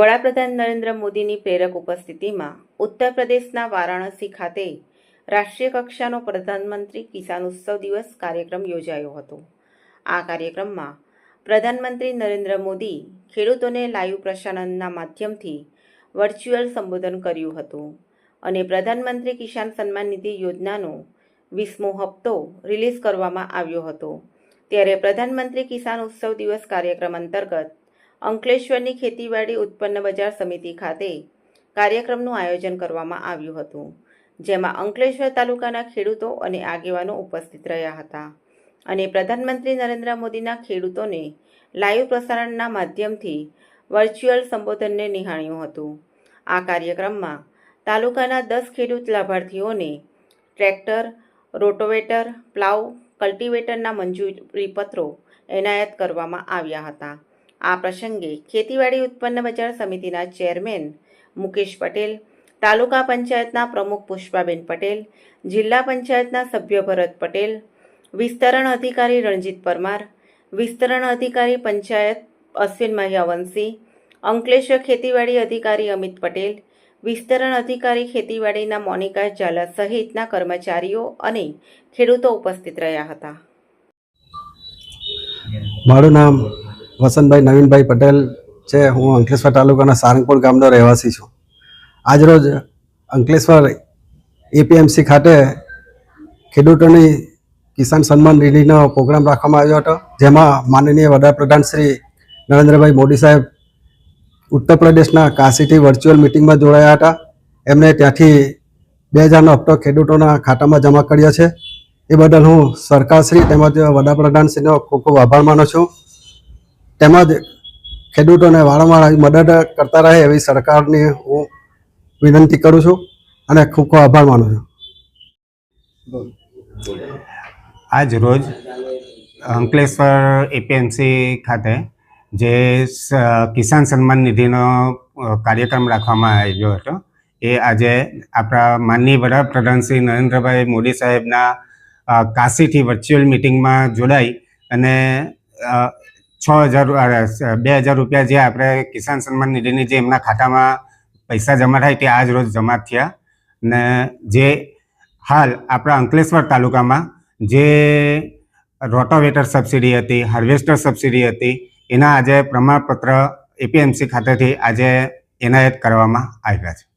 વડાપ્રધાન નરેન્દ્ર મોદીની પ્રેરક ઉપસ્થિતિમાં ઉત્તર પ્રદેશના વારાણસી ખાતે રાષ્ટ્રીય કક્ષાનો પ્રધાનમંત્રી કિસાન ઉત્સવ દિવસ કાર્યક્રમ યોજાયો હતો. આ કાર્યક્રમમાં પ્રધાનમંત્રી નરેન્દ્ર મોદી ખેડૂતોને લાઈવ પ્રસારણના માધ્યમથી વર્ચ્યુઅલ સંબોધન કર્યું હતું અને પ્રધાનમંત્રી કિસાન સન્માન નિધિ યોજનાનો વીસમો હપ્તો રિલીઝ કરવામાં આવ્યો હતો. ત્યારે પ્રધાનમંત્રી કિસાન ઉત્સવ દિવસ કાર્યક્રમ અંતર્ગત અંકલેશ્વરની ખેતીવાડી ઉત્પન્ન બજાર સમિતિ ખાતે કાર્યક્રમનું આયોજન કરવામાં આવ્યું હતું, જેમાં અંકલેશ્વર તાલુકાના ખેડૂતો અને આગેવાનો ઉપસ્થિત રહ્યા હતા અને પ્રધાનમંત્રી નરેન્દ્ર મોદીના ખેડૂતોને લાઈવ પ્રસારણના માધ્યમથી વર્ચ્યુઅલ સંબોધનને નિહાળ્યું હતું. આ કાર્યક્રમમાં તાલુકાના દસ ખેડૂત લાભાર્થીઓને ટ્રેક્ટર, રોટોવેટર, પ્લાવ, કલ્ટિવેટરના મંજૂરી પત્રો એનાયત કરવામાં આવ્યા હતા. આ પ્રસંગે ખેતીવાડી ઉત્પન્ન બજાર સમિતિના ચેરમેન મુકેશ પટેલ, તાલુકા પંચાયતના પ્રમુખ પુષ્પાબેન પટેલ, જિલ્લા પંચાયતના સભ્ય ભરત પટેલ, વિસ્તરણ અધિકારી રણજીત પરમાર, વિસ્તરણ અધિકારી પંચાયત અશ્વિન મહ્યાવંશી અંકલેશ્વર ખેતીવાડી અધિકારી અમિત પટેલ, વિસ્તરણ અધિકારી ખેતીવાડીના મોનિકા ઝાલા સહિતના કર્મચારીઓ અને ખેડૂતો ઉપસ્થિત રહ્યા હતા. મારું નામ વસંતભાઈ, નવીનભાઈ પટેલ છે. હું અંકલેશ્વર તાલુકાના સારંગપુર ગામનો રહેવાસી છું. આજરોજ અંકલેશ્વર એપીએમસી ખાતે ખેડૂતોની કિસાન સન્માન નિધિનો પ્રોગ્રામ રાખવામાં આવ્યો હતો, જેમાં માનનીય વડાપ્રધાન શ્રી નરેન્દ્રભાઈ મોદી સાહેબ ઉત્તર પ્રદેશના કાશીથી વર્ચ્યુઅલ મિટિંગમાં જોડાયા હતા. એમણે ત્યાંથી બે હજારનો હપ્તો ખેડૂતોના ખાતામાં જમા કર્યો છે. એ બદલ હું સરકારશ્રી તેમજ વડાપ્રધાનશ્રીનો ખૂબ ખૂબ આભાર માનું છું. તેમજ ખેડૂતોને વારંવાર મદદ કરતા રહે એવી સરકારની હું વિનંતી કરું છું અને ખૂબ ખૂબ આભાર માનું છું. આજ રોજ અંકલેશ્વર એપીએમસી ખાતે જે કિસાન સન્માન નિધિનો કાર્યક્રમ રાખવામાં આવ્યો હતો, એ આજે આપણા માનનીય વડાપ્રધાન શ્રી નરેન્દ્રભાઈ મોદી સાહેબના કાશીથી વર્ચ્યુઅલ મિટિંગમાં જોડાઈ અને છ હજાર બે હજાર રૂપિયા જે આપણે કિસાન સન્માન નિધિની જે એમના ખાતામાં પૈસા જમા થાય તે આજ રોજ જમા થયા. ને જે હાલ આપણા અંકલેશ્વર તાલુકામાં જે રોટોવેટર સબસિડી હતી, હાર્વેસ્ટર સબસિડી હતી, એના આજે પ્રમાણપત્ર એપીએમસી ખાતેથી આજે એનાયત કરવામાં આવ્યા છે.